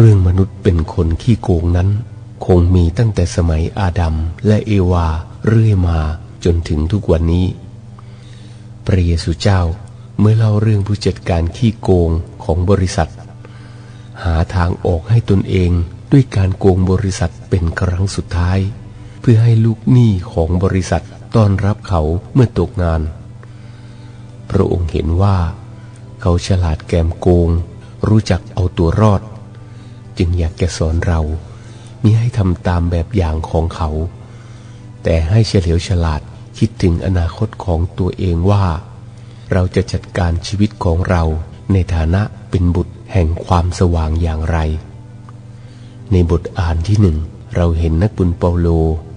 เรื่องมนุษย์เป็นคนขี้โกงนั้น คงมีตั้งแต่สมัยอาดัมและเอวาเรื่อยมาจนถึงทุกวันนี้ พระเยซูเจ้าเมื่อเล่าเรื่องผู้จัดการขี้โกงของบริษัท หาทางออกให้ตนเองด้วยการโกงบริษัทเป็นครั้งสุดท้าย เพื่อให้ลูกหนี้ของบริษัทต้อนรับเขาเมื่อตกงาน พระองค์เห็นว่า เขาฉลาดแกมโกง รู้จักเอาตัวรอด จึงอยากแกสอนเรามิให้ทำตามแบบอย่างของเขา แต่ให้เฉลียวฉลาดคิดถึงอนาคตของตัวเองว่า เราจะจัดการชีวิตของเราในฐานะเป็นบุตรแห่งความสว่างอย่างไร ในบทอ่านที่หนึ่งเราเห็นนักบุญเปาโล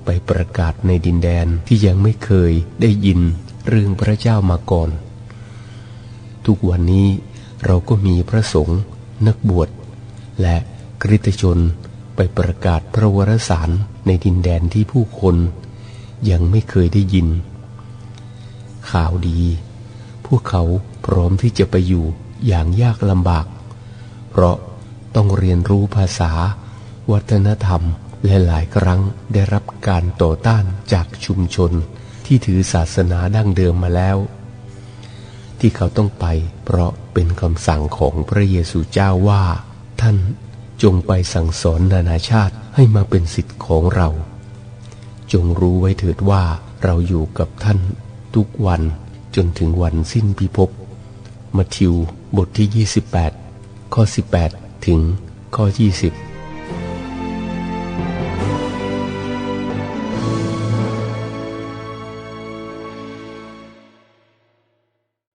ไปประกาศในดินแดนที่ยังไม่เคยได้ยินเรื่องพระเจ้ามาก่อน ทุกวันนี้เราก็มีพระสงฆ์นักบวชและ คริสตชนไปประกาศพระวรสารในดินแดนที่ผู้คนยังไม่เคยได้ยิน ข่าวดี พวกเขาพร้อมที่จะไปอยู่อย่างยากลำบาก เพราะต้องเรียนรู้ภาษา วัฒนธรรมและหลายครั้งได้รับการต่อต้านจากชุมชนที่ถือศาสนาดั้งเดิมมาแล้ว ที่เขาต้องไปเพราะเป็นคำสั่งของพระเยซูเจ้าว่าท่าน จงไปสั่งสอนนานาชาติให้มาเป็นสิทธิ์ของเรา จงรู้ไว้เถิดว่าเราอยู่กับท่านทุกวันจนถึงวันสิ้นพิภพมัทธิวบทที่ 28 ข้อ 18 ถึงข้อ 20